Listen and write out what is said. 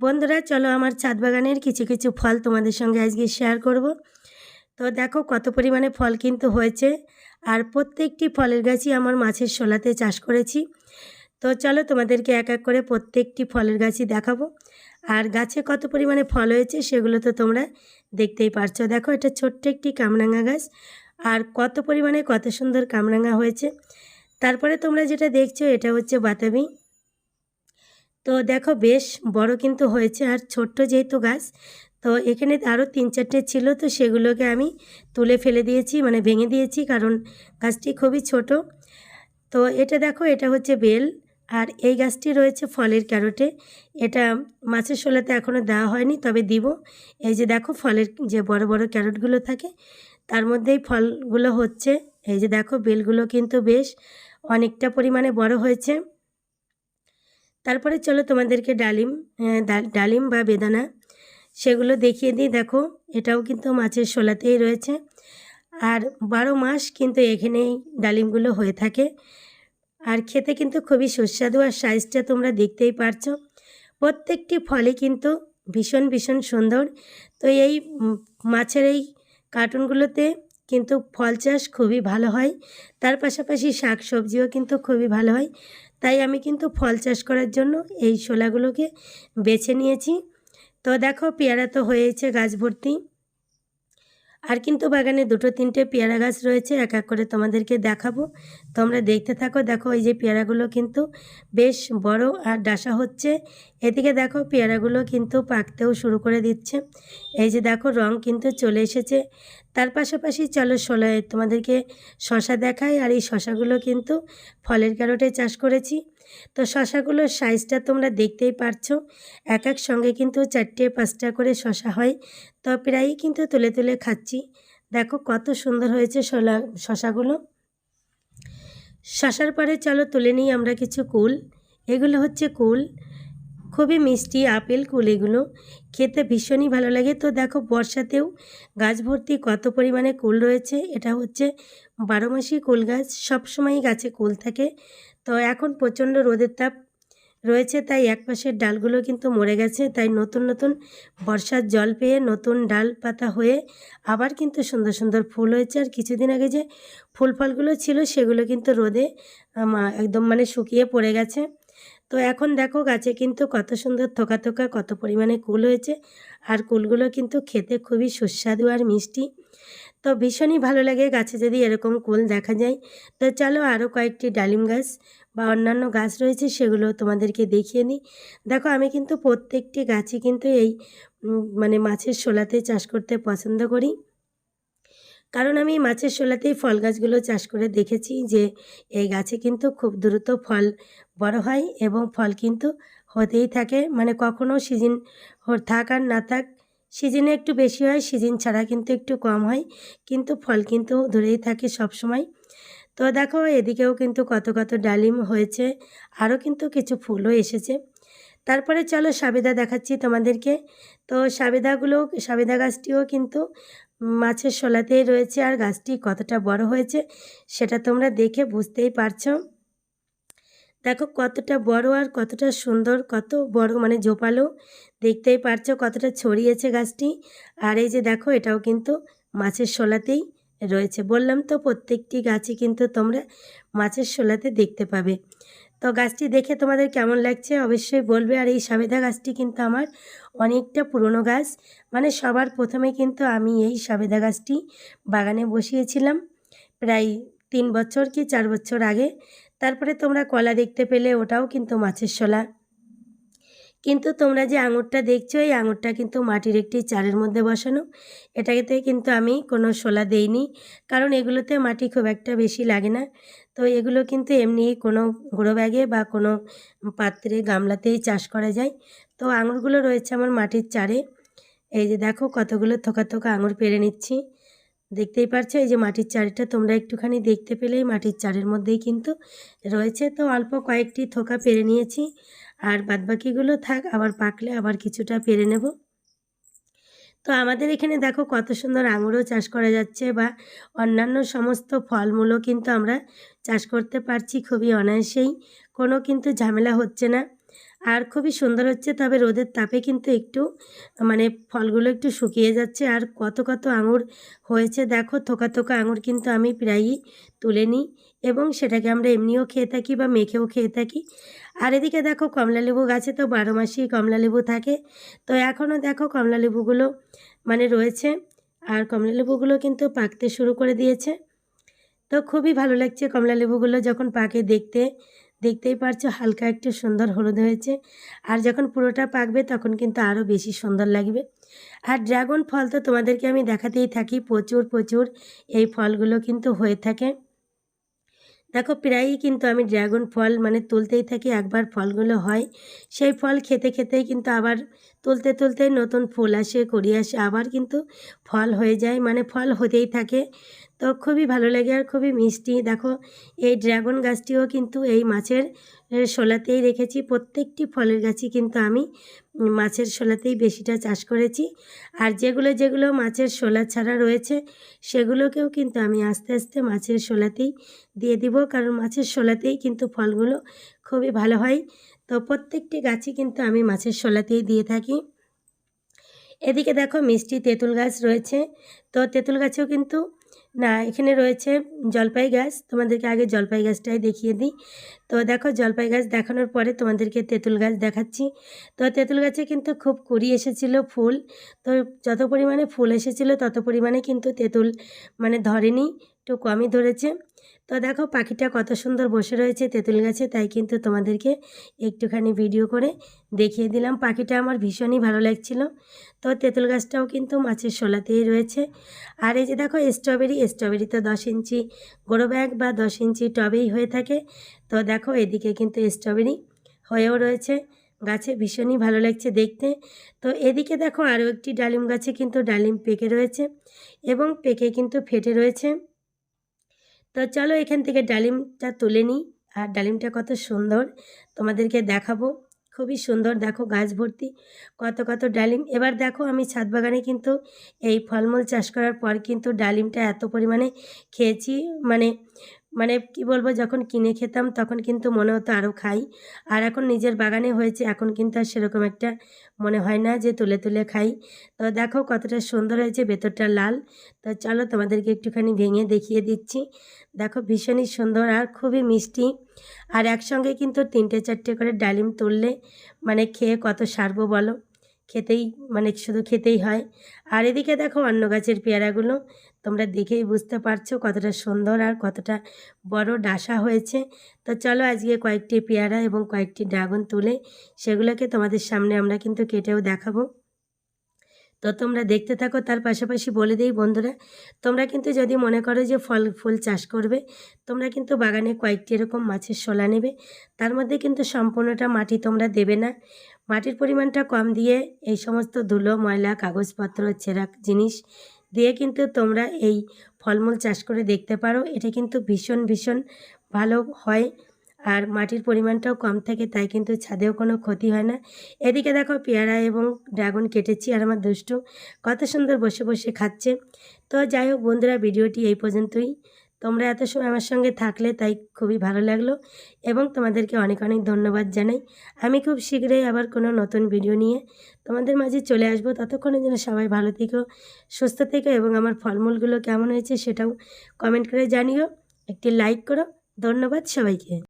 বন্ধুরা, চলো আমার ছাদ বাগানের কিছু কিছু ফল তোমাদের সঙ্গে আজকে শেয়ার করব। তো দেখো কত পরিমাণে ফল কিন্তু হয়েছে, আর প্রত্যেকটি ফলের গাছই আমার মাছের শোলাতে চাষ করেছি। তো চলো তোমাদেরকে এক এক করে প্রত্যেকটি ফলের গাছই দেখাবো, আর গাছে কত পরিমাণে ফল হয়েছে সেগুলো তো তোমরা দেখতেই পারছ। দেখো এটা ছোট্ট একটি কামরাঙা গাছ, আর কত পরিমাণে কত সুন্দর কামরাঙা হয়েছে। তারপরে তোমরা যেটা দেখছ এটা হচ্ছে বাতাবি। তো দেখো বেশ বড় কিন্তু হয়েছে। আর ছোট্ট যেহেতু গাছ, তো এখানে আরও তিন চারটে ছিল, তো সেগুলোকে আমি তুলে ফেলে দিয়েছি মানে ভেঙে দিয়েছি, কারণ গাছটি খুবই ছোট। তো এটা দেখো, এটা হচ্ছে বেল, আর এই গাছটি রয়েছে ফলের ক্যারোটে। এটা মাছের শোলাতে এখনও দেওয়া হয়নি, তবে দিব। এই যে দেখো, ফলের যে বড় বড় ক্যারোটগুলো থাকে, তার মধ্যেই ফলগুলো হচ্ছে। এই যে দেখো, বেলগুলো কিন্তু বেশ অনেকটা পরিমাণে বড় হয়েছে। তারপরে চলো তোমাদেরকে ডালিম ডালিম বা বেদানা সেগুলো দেখিয়ে দিই। দেখো, এটাও কিন্তু মাছের শোলাতেই রয়েছে। আর বারো মাস কিন্তু এখানেই ডালিমগুলো হয়ে থাকে। আর খেতে কিন্তু খুবই সুস্বাদু আর সাইজটা তোমরা দেখতেই পারছ। প্রত্যেকটি ফলে কিন্তু ভীষণ ভীষণ সুন্দর। তো এই মাছের এই কার্টুনগুলোতে কিন্তু ফল চাষ খুবই ভালো হয়। তার পাশাপাশি শাক সবজিও কিন্তু খুবই ভালো হয়। তাই আমি কিন্তু ফল চাষ করার জন্য এই শোলাগুলোকে বেছে নিয়েছি। তো দেখো, পেয়ারা তো হয়েছে গাছ ভর্তি। আর কিন্তু বাগানে দুটো তিনটে পেয়ারা গাছ রয়েছে, এক এক করে তোমাদেরকে দেখাবো। তোমরা দেখতে থাকো, দেখো এই যে পেয়ারাগুলো কিন্তু বেশ বড় আর ডাসা হচ্ছে। এদিকে দেখো পেয়ারাগুলো কিন্তু পাকতেও শুরু করে দিচ্ছে। এই যে দেখো রং কিন্তু চলে এসেছে। তার পাশাপাশি চলো শোলায় তোমাদেরকে শশা দেখাই। আর এই শশাগুলো কিন্তু ফলের ক্যারোটে চাষ করেছি। তো শশাগুলোর সাইজটা তোমরা দেখতেই পারছ। এক এক সঙ্গে কিন্তু চারটে, পাঁচটা করে শশা হয়। তো প্রায়ই কিন্তু তুলে তুলে খাচ্ছি। দেখো কত সুন্দর হয়েছে শোলা, শশাগুলো। শশার পরে চলো তুলে নিই আমরা কিছু কুল। এগুলো হচ্ছে কুল। খুবই মিষ্টি আপেল কুল এগুলো খেতে ভীষণই ভালো লাগে। তো দেখো বর্ষাতেও গাছ ভর্তি কত পরিমাণে কুল রয়েছে, এটা হচ্ছে বারো মাসি কুল গাছ। সবসময়ই গাছে কুল থাকে। তো এখন প্রচণ্ড রোদের তাপ রয়েছে, তাই এক পাশের ডালগুলো কিন্তু মরে গেছে। তাই নতুন নতুন বর্ষার জল পেয়ে নতুন ডাল পাতা হয়ে আবার কিন্তু সুন্দর সুন্দর ফুল হয়েছে। আর কিছুদিন আগে যে ফুল ফলগুলো ছিল, সেগুলো কিন্তু রোদে একদম মানে শুকিয়ে পড়ে গেছে। তো এখন দেখো গাছে কিন্তু কত সুন্দর থোকা থোকা কত পরিমাণে কুল হয়েছে। আর কুলগুলো কিন্তু খেতে খুবই সুস্বাদু আর মিষ্টি। তো ভীষণই ভালো লাগে গাছে যদি এরকম কুল দেখা যায়। তো চলো আরও কয়েকটি ডালিম গাছ বা অন্যান্য গাছ রয়েছে সেগুলো তোমাদেরকে দেখিয়ে নিই দেখো আমি কিন্তু প্রত্যেকটি গাছই কিন্তু এই মানে মাছের শোলাতে চাষ করতে পছন্দ করি। কারণ আমি মাছের শোলাতেই ফল গাছগুলো চাষ করে দেখেছি যে এই গাছে কিন্তু খুব দ্রুত ফল বড় হয় এবং ফল কিন্তু হতেই থাকে। মানে কখনো সিজন থাক আর না থাক, সিজনে একটু বেশি হয়, সিজন ছাড়া কিন্তু একটু কম হয়, কিন্তু ফল কিন্তু ধরেই থাকে সব সময় তো দেখো, এদিকেও কিন্তু কত কত ডালিম হয়েছে, আরও কিন্তু কিছু ফুলও এসেছে। তারপরে চলো সাবেদা দেখাচ্ছি তোমাদেরকে। তো সাবেদাগুলো, সাবেদা গাছটিও কিন্তু মাছের শোলাতেই রয়েছে আর গাছটি কতটা বড় হয়েছে সেটা তোমরা দেখে বুঝতেই পারছ। দেখো কতটা বড় আর কতটা সুন্দর, কত বড় মানে জোপালো। দেখতেই পারছ কতটা ছড়িয়েছে গাছটি। আর এই যে দেখো এটাও কিন্তু মাছের শোলাতেই রয়েছে। বললাম তো প্রত্যেকটি গাছই কিন্তু তোমরা মাছের শোলাতে দেখতে পাবে। তো গাছটি দেখে তোমাদের কেমন লাগছে অবশ্যই বলবে। আর এই সাবেদা গাছটি কিন্তু আমার অনেকটা পুরনো গাছ। মানে সবার প্রথমে কিন্তু আমি এই সাবেদা গাছটি বাগানে বসিয়েছিলাম প্রায় তিন বছর কি চার বছর আগে। তারপরে তোমরা কলা দেখতে পেলে, ওটাও কিন্তু মাছের শোলা। কিন্তু তোমরা যে আঙুরটা দেখছ, এই আঙুরটা কিন্তু মাটির একটি চারের মধ্যে বসানো। এটাতে কিন্তু আমি কোনো শোলা দেইনি, কারণ এগুলোতে মাটি খুব একটা বেশি লাগে না। তো এগুলো কিন্তু এমনি কোনো গুঁড়ো ব্যাগে বা কোনো পাত্রে গামলাতেই চাষ করা যায়। তো আঙুরগুলো রয়েছে আমার মাটির চারে। এই যে দেখো কতগুলো থোকা থোকা আঙুর পেরে নিচ্ছি। দেখতেই পারছ, এই যে মাটির চারিটা তোমরা একটুখানি দেখতে পেলেই মাটির চারের মধ্যেই কিন্তু রয়েছে। তো অল্প কয়েকটি থোকা পেরে নিয়েছি। আর বাদবাকিগুলো থাক, আবার পাকলে আবার কিছুটা পেরে নেব। তো আমাদের এখানে দেখো কত সুন্দর আঙুরও চাষ করা যাচ্ছে বা অন্যান্য সমস্ত ফলমূলও কিন্তু আমরা চাষ করতে পারছি খুবই অনায়াসেই, কোনো কিন্তু ঝামেলা হচ্ছে না। আর খুবই সুন্দর হচ্ছে, তবে রোদের তাপে কিন্তু একটু মানে ফলগুলো একটু শুকিয়ে যাচ্ছে। আর কত কত আঙুর হয়েছে দেখো, থোকা থোকা আঙুর কিন্তু আমি প্রায়ই তুলে নিই। এবং সেটাকে আমরা এমনিও খেয়ে থাকি বা মেখেও খেয়ে থাকি। আর এদিকে দেখো কমলালেবু গাছে তো বারো মাসেই কমলালেবু থাকে। তো এখনও দেখো কমলালেবুগুলো মানে রয়েছে আর কমলালেবুগুলো কিন্তু পাকতে শুরু করে দিয়েছে। তো খুবই ভালো লাগছে কমলালেবুগুলো যখন পাকে দেখতে, দেখতেই পারছ হালকা একটু সুন্দর হলুদ হয়েছে। আর যখন পুরোটা পাকবে তখন কিন্তু আরও বেশি সুন্দর লাগবে। আর ড্রাগন ফল তো তোমাদেরকে আমি দেখাতেই থাকি, প্রচুর প্রচুর এই ফলগুলো কিন্তু হয়ে থাকে। দেখো প্রায়ই কিন্তু আমি ড্রাগন ফল মানে তুলতেই থাকি, একবার ফলগুলো হয়। সেই ফল খেতে খেতেই কিন্তু আবার তুলতে তুলতেই নতুন ফুল আসে করি আসে, আবার কিন্তু ফল হয়ে যায় মানে ফল হতেই থাকে। তো খুবই ভালো লাগে আর খুবই মিষ্টি। দেখো, এই ড্রাগন গাছটিও কিন্তু এই মাছের শোলাতেই রেখেছি। প্রত্যেকটি ফলের গাছই কিন্তু আমি মাছের শোলাতেই বেশিটা চাষ করেছি। আর যেগুলো যেগুলো মাছের শোলা ছাড়া রয়েছে, সেগুলোকেও কিন্তু আমি আস্তে আস্তে মাছের শোলাতেই দিয়ে দিব। কারণ মাছের শোলাতেই কিন্তু ফলগুলো খুবই ভালো হয়। তো প্রত্যেকটি গাছই কিন্তু আমি মাছের শোলাতেই দিয়ে থাকি। এদিকে দেখো মিষ্টি তেঁতুল গাছ রয়েছে। তো তেঁতুল গাছেও কিন্তু না, এখানে রয়েছে জলপাই গাছ। তোমাদেরকে আগে জলপাই গাছটাই দেখিয়ে দিই। তো দেখো, জলপাই গাছ দেখানোর পরে তোমাদেরকে তেঁতুল গাছ দেখাচ্ছি। তো তেঁতুল গাছে কিন্তু খুব কুড়ি এসেছিল ফুল। তো যত পরিমাণে ফুল এসেছিল, তত পরিমাণে কিন্তু তেঁতুল মানে ধরেনি। একটু কমই ধরেছে। তো দেখো পাখিটা কত সুন্দর বসে রয়েছে তেঁতুল গাছে, তাই কিন্তু তোমাদেরকে একটুখানি ভিডিও করে দেখিয়ে দিলাম। পাখিটা আমার ভীষণই ভালো লাগছিল। তো তেঁতুল গাছটাও কিন্তু মাছের শোলাতেই রয়েছে। আর এই যে দেখো স্ট্রবেরি স্ট্রবেরি তো দশ ইঞ্চি গোড়ো ব্যাগ বা দশ ইঞ্চি টবেই হয়ে থাকে। তো দেখো এদিকে কিন্তু স্ট্রবেরি হয়েও রয়েছে। গাছে ভীষণই ভালো লাগছে দেখতে। তো এদিকে দেখো আরও একটি ডালিম গাছে কিন্তু ডালিম পেকে রয়েছে এবং পেকে কিন্তু ফেটে রয়েছে। তো চলো এখান থেকে ডালিমটা তুলে নিই। আর ডালিমটা কত সুন্দর তোমাদেরকে দেখাবো। খুবই সুন্দর, দেখো গাছ ভর্তি, কত কত ডালিম। এবার দেখো আমি ছাদ বাগানে কিন্তু এই ফলমূল চাষ করার পর কিন্তু ডালিমটা এত পরিমাণে খেয়েছি। মানে মানে কি বলব, যখন কিনে খেতাম তখন কিন্তু মনে হতো আরও খাই। আর এখন নিজের বাগানে হয়েছে, এখন কিন্তু আর সেরকম একটা মনে হয় না যে তুলে তুলে খাই। তো দেখো কতটা সুন্দর হয়েছে, ভেতরটা লাল। তো চলো তোমাদেরকে একটুখানি ভেঙে দেখিয়ে দিচ্ছি। দেখো ভীষণই সুন্দর আর খুবই মিষ্টি। আর একসঙ্গে কিন্তু তিনটে চারটে করে ডালিম তুললে মানে খেয়ে কত সারবো বলো? খেতেই মানে শুধু খেতেই হয়। আর এদিকে দেখো অন্য গাছের পেয়ারাগুলো, তোমরা দেখেই বুঝতে পারছ কতটা সুন্দর আর কতটা বড় ডাসা হয়েছে। তো চলো আজকে কয়েকটি পেয়ারা এবং কয়েকটি ড্রাগন তুলে সেগুলোকে তোমাদের সামনে আমরা কিন্তু কেটেও দেখাবো। তো তোমরা দেখতে থাকো, তার পাশাপাশি বলে দিই বন্ধুরা, তোমরা কিন্তু যদি মনে করো যে ফল, ফুল চাষ করবে, তোমরা কিন্তু বাগানে কয়েকটি এরকম মাছের শোলা নেবে, তার মধ্যে কিন্তু সম্পূর্ণটা মাটি তোমরা দেবে না। মাটির পরিমাণটা কম দিয়ে এই সমস্ত ধুলো, ময়লা, কাগজপত্র, ছেঁড়া জিনিস দিয়ে কিন্তু তোমরা এই ফলমূল চাষ করে দেখতে পারো, এটা কিন্তু ভীষণ ভীষণ ভালো হয়। আর মাটির পরিমাণটাও কম থাকে, তাই কিন্তু ছাদেও কোনো ক্ষতি হয় না। এদিকে দেখো পেয়ারা এবং ড্রাগন কেটেছি আর আমার দুষ্টু কত সুন্দর বসে বসে খাচ্ছে। তো যাই হোক বন্ধুরা, ভিডিওটি এই পর্যন্তই। তোমরা এত সময় আমার সঙ্গে থাকলে তাই খুবই ভালো লাগল এবং তোমাদেরকে অনেক অনেক ধন্যবাদ জানাই। আমি খুব শীঘ্রই আবার কোনো নতুন ভিডিও নিয়ে তোমাদের মাঝে চলে আসব। ততক্ষণে যেন সবাই ভালো থেকো, সুস্থ থেকো এবং আমার ফলমূলগুলো কেমন হয়েছে সেটাও কমেন্ট করে জানিও। একটি লাইক করো, ধন্যবাদ সবাইকে।